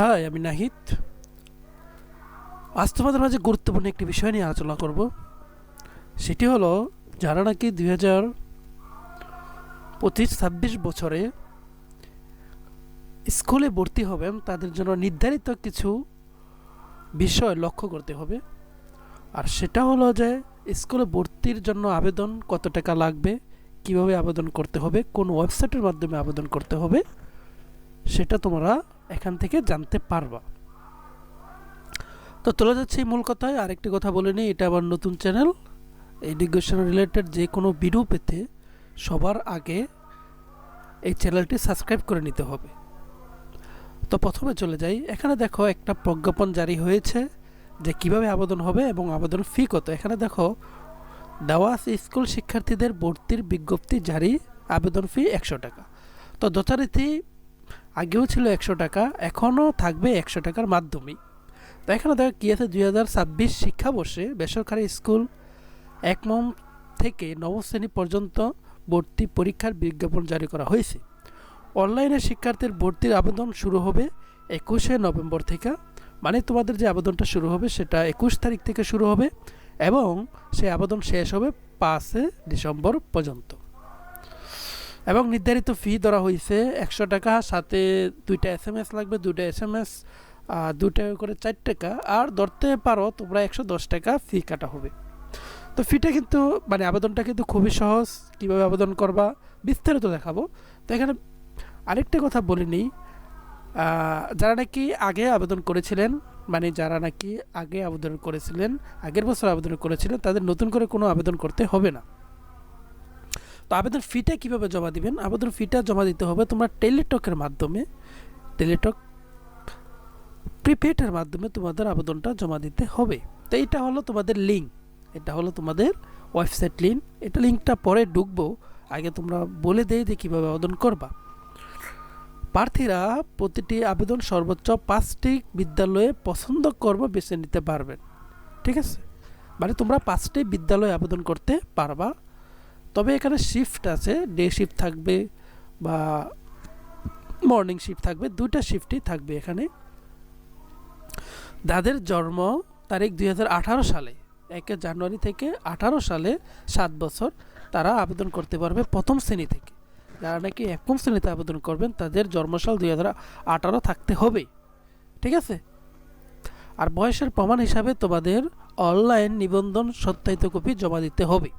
High আমি নাহিদ। আজ তোমাদের মাঝে গুরুত্বপূর্ণ একটি বিষয় নিয়ে আলোচনা করব। সেটি হলো, যারা নাকি দুই হাজার পঁচিশ ছাব্বিশ বছরে স্কুলে ভর্তি হবেন, তাদের জন্য নির্ধারিত কিছু বিষয় লক্ষ্য করতে হবে। আর সেটা হলো যে, স্কুলে ভর্তির জন্য আবেদন কত টাকা লাগবে, কীভাবে আবেদন করতে হবে, কোন ওয়েবসাইটের মাধ্যমে আবেদন করতে হবে, সেটা তোমরা এখান থেকে জানতে পারবা। তো চলে যাচ্ছে মূল কথায়। আরেকটি কথা বলে নিই, এটা আবার নতুন চ্যানেল। এডুকেশন রিলেটেড যে কোনো ভিডিও পেতে সবার আগে এই চ্যানেলটি সাবস্ক্রাইব করে নিতে হবে। তো প্রথমে চলে যাই। এখানে দেখো একটা প্রজ্ঞাপন জারি হয়েছে যে কীভাবে আবেদন হবে এবং আবেদন ফি কত। এখানে দেখো দেওয়া আছে স্কুল শিক্ষার্থীদের ভর্তির বিজ্ঞপ্তি জারি, আবেদন ফি একশো টাকা। তো যথারীতি আগেও ছিল একশো টাকা, এখনও থাকবে একশো টাকার মাধ্যমেই। তো এখানে দেখো কী আছে, দুই হাজার ছাব্বিশ শিক্ষাবর্ষে বেসরকারি স্কুল এক নম থেকে নবম শ্রেণি পর্যন্ত ভর্তি পরীক্ষার বিজ্ঞাপন জারি করা হয়েছে। অনলাইনে শিক্ষার্থীর ভর্তির আবেদন শুরু হবে একুশে নভেম্বর থেকে। মানে তোমাদের যে আবেদনটা শুরু হবে সেটা একুশ তারিখ থেকে শুরু হবে এবং সেই আবেদন শেষ হবে পাঁচে ডিসেম্বর পর্যন্ত। এবং নির্ধারিত ফি ধরা হয়েছে একশো টাকা, সাথে দুইটা এস এম এস লাগবে, দুইটা এস এম এস দু টাকা করে চার টাকা। আর ধরতে পারো তোমরা একশো দশ টাকা ফি কাটা হবে। তো ফিটা কিন্তু মানে আবেদনটা কিন্তু খুবই সহজ, কীভাবে আবেদন করবা বিস্তারিত দেখাবো। তো এখানে আরেকটা কথা বলে নিই। যারা নাকি আগে আবেদন করেছিলেন মানে যারা নাকি আগে আবেদন করেছিলেন, আগের বছর আবেদন করেছিলেন, তাদের নতুন করে কোনো আবেদন করতে হবে না। তো আবেদন ফিটা কীভাবে জমা দিবেন? আবেদন ফিটা জমা দিতে হবে তোমরা টেলিটকের মাধ্যমে। টেলিটক প্রিপেডের মাধ্যমে তোমাদের আবেদনটা জমা দিতে হবে। তো এটা হলো তোমাদের লিঙ্ক এটা হলো তোমাদের ওয়েবসাইট লিঙ্ক এটা লিঙ্কটা পরে ঢুকবো। আগে তোমরা বলে দেই যে কীভাবে আবেদন করবা। প্রার্থীরা প্রতিটি আবেদন সর্বোচ্চ পাঁচটি বিদ্যালয়ে পছন্দ করব বেছে নিতে পারবেন। ঠিক আছে? মানে তোমরা পাঁচটি বিদ্যালয়ে আবেদন করতে পারবা। তবে এখানে শিফট আছে ডে শিফট থাকবে বা মর্নিং শিফট থাকবে, দুইটা শিফটই থাকবে এখানে। যাদের জন্ম তারিখ দুই হাজার আঠারো সালে, একে জানুয়ারি থেকে আঠারো সালে সাত বছর তারা আবেদন করতে পারবে প্রথম শ্রেণি থেকে। যারা নাকি একম শ্রেণীতে আবেদন করবেন, তাদের জন্মসাল দুই হাজার আঠারো থাকতে হবে। ঠিক আছে? আর বয়সের প্রমাণ হিসাবে তোমাদের অনলাইন নিবন্ধন সত্যায়িত কপি জমা দিতে হবে।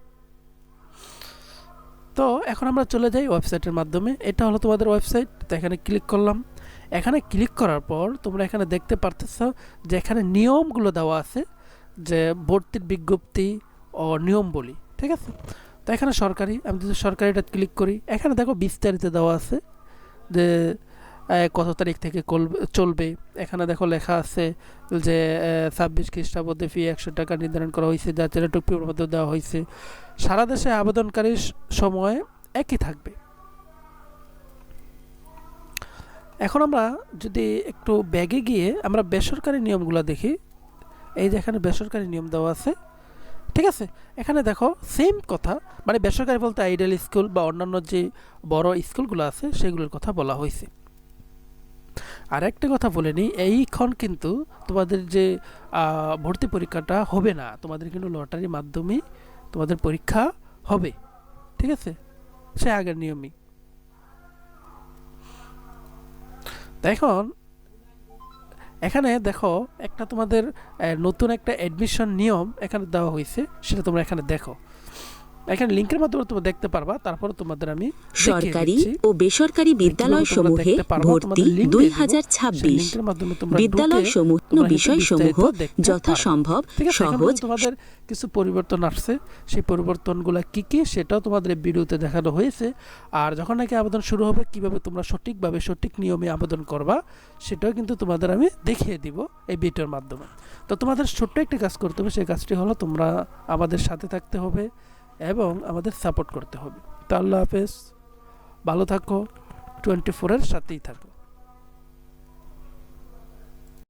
তো এখন আমরা চলে যাই ওয়েবসাইটের মাধ্যমে। এটা হলো তোমাদের ওয়েবসাইট, তো এখানে ক্লিক করলাম। এখানে ক্লিক করার পর তোমরা এখানে দেখতে পারতেছ যে এখানে নিয়মগুলো দেওয়া আছে, যে ভর্তির বিজ্ঞপ্তি ও নিয়ম বলি, ঠিক আছে? তো এখানে সরকারি, আমি যদি সরকারিটা ক্লিক করি, এখানে দেখো বিস্তারিত দেওয়া আছে যে কত তারিখ থেকে চলবে? এখানে দেখো লেখা আছে যে ছাব্বিশ খ্রিস্টাব্দে ফি একশো টাকা নির্ধারণ করা হয়েছে, যা টেলিটক মধ্যে দেওয়া হয়েছে। সারা দেশে আবেদনকারীর সময় একই থাকবে। এখন আমরা যদি একটু ব্যাগে গিয়ে আমরা বেসরকারি নিয়মগুলো দেখি। এই যে এখানে বেসরকারি নিয়ম দেওয়া আছে। ঠিক আছে? এখানে দেখো সেম কথা মানে বেসরকারি বলতে আইডিয়াল স্কুল বা অন্যান্য যে বড় স্কুলগুলো আছে, সেগুলোর কথা বলা হয়েছে। আর একটা কথা বলে নিই, এইক্ষণ কিন্তু তোমাদের যে ভর্তি পরীক্ষাটা হবে না, তোমাদের কিন্তু লটারির মাধ্যমে তোমাদের পরীক্ষা হবে, ঠিক আছে? সে আগের নিয়মই। এখন এখানে দেখো একটা তোমাদের নতুন একটা অ্যাডমিশন নিয়ম এখানে দেওয়া হয়েছে, সেটা তোমরা এখানে দেখো। এখানে লিংকের মাধ্যমে তোমরা দেখতে পারবা তারপরে তোমাদের আমি সরকারি ও বেসরকারি বিদ্যালয় সমূহে ভর্তি দুই হাজার ছাব্বিশ বিদ্যালয় সমূহ বিষয় সমূহ যথাসম্ভব সহজ তোমাদের কিছু পরিবর্তন আসছে। সেই পরিবর্তনগুলো কি কি সেটাও তোমাদের ভিডিওতে দেখানো হয়েছে। আর যখন নাকি আবেদন শুরু হবে কীভাবে তোমরা সঠিকভাবে সঠিক নিয়মে আবেদন করবা সেটাও কিন্তু তোমাদের আমি দেখিয়ে দিব এই ভিডিওর মাধ্যমে। তো তোমাদের ছোট্ট একটি কাজ করতে হবে সেই কাজটি হলো তোমরা আমাদের সাথে থাকতে হবে। এবং আমাদের সাপোর্ট করতে হবে। তো আল্লাহ হাফেজ। ভালো থাকো। টোয়েন্টি ফোরের সাথেই থাকো।